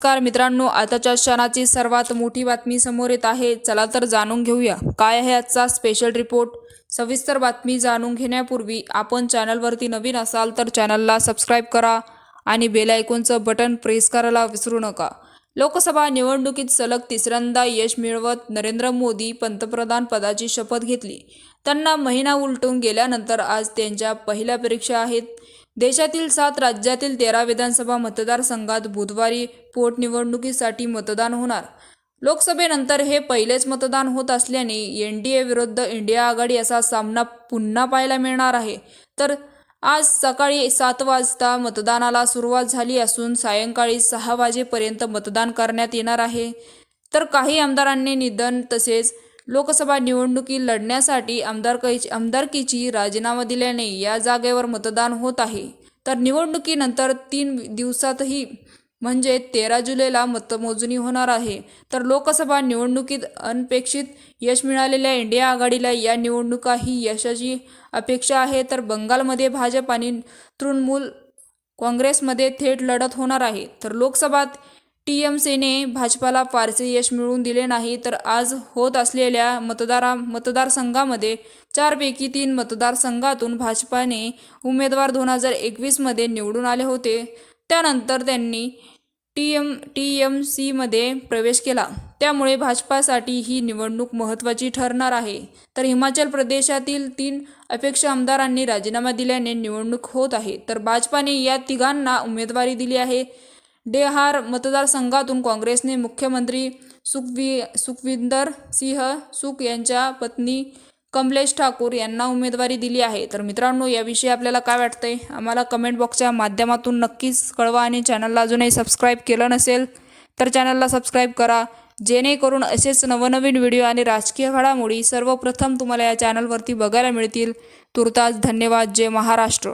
नमस्कार मित्रांनो आताच्या क्षणाची सर्वात मोठी बातमी समोर येत आहे. चला तर जाणून घेऊया. काय आहे आजचा स्पेशल रिपोर्ट सविस्तर बातमी जाणून घेण्यापूर्वी आपण चॅनलवरती नवीन असाल तर चॅनलला सबस्क्राईब करा आणि बेल आयकॉनचं बटन प्रेस करायला विसरू नका. लोकसभा निवडणुकीत सलग तिसऱ्यांदा यश मिळवत नरेंद्र मोदी पंतप्रधान पदाची शपथ घेतली. त्यांना महिना उलटून गेल्यानंतर आज त्यांच्या पहिल्या परीक्षा आहेत. देशातील सात राज्यातील तेरा विधानसभा मतदारसंघात बुधवारी पोटनिवडणुकीसाठी मतदान होणार. लोकसभेनंतर हे पहिलेच मतदान होत असल्याने एन डी ए विरुद्ध इंडिया आघाडी असा सामना पुन्हा पाहायला मिळणार आहे. तर आज सकाळी सात वाजता मतदानाला सुरुवात झाली असून सायंकाळी सहा वाजेपर्यंत मतदान करण्यात येणार आहे. तर काही आमदारांनी निधन तसेच लोकसभा निवडणुकी लढण्यासाठी आमदारकी आमदारकीची राजीनामा दिल्याने या जागेवर मतदान होत आहे. तर निवडणुकीनंतर तीन दिवसातही म्हणजे तेरा जुलैला मतमोजणी होणार आहे. तर लोकसभा निवडणुकीत अनपेक्षित यश मिळालेल्या इंडिया आघाडीला या निवडणुका ही यशाची अपेक्षा आहे. तर बंगालमध्ये भाजप आणि तृणमूल काँग्रेसमध्ये थेट लढत होणार आहे. तर लोकसभात टी एम सीने भाजपाला फारसे यश मिळवून दिले नाही तर आज होत असलेल्या मतदारा मतदारसंघामध्ये चारपैकी तीन मतदारसंघातून भाजपाने उमेदवार दोन हजार एकवीसमध्ये निवडून आले होते. त्यानंतर त्यांनी टी एम टी एम सीमध्ये प्रवेश केला. त्यामुळे भाजपासाठी ही निवडणूक महत्त्वाची ठरणार आहे. तर हिमाचल प्रदेशातील तीन अपेक्ष आमदारांनी राजीनामा दिल्याने निवडणूक होत आहे. तर भाजपाने या तिघांना उमेदवारी दिली आहे. डेहार मतदारसंघातून काँग्रेसने मुख्यमंत्री सुखवी सुखविंदर सिंह सुख यांच्या पत्नी कमलेश ठाकूर यांना उमेदवारी दिली आहे. तर मित्रांनो याविषयी आपल्याला काय वाटतंय? आम्हाला कमेंट बॉक्सच्या माध्यमातून नक्कीच कळवा आणि चॅनलला अजूनही सबस्क्राईब केलं नसेल तर चॅनलला सबस्क्राईब करा. जेणेकरून असेच नवनवीन व्हिडिओ आणि राजकीय घडामोडी सर्वप्रथम तुम्हाला या चॅनलवरती बघायला मिळतील. तुर्तास धन्यवाद. जय महाराष्ट्र.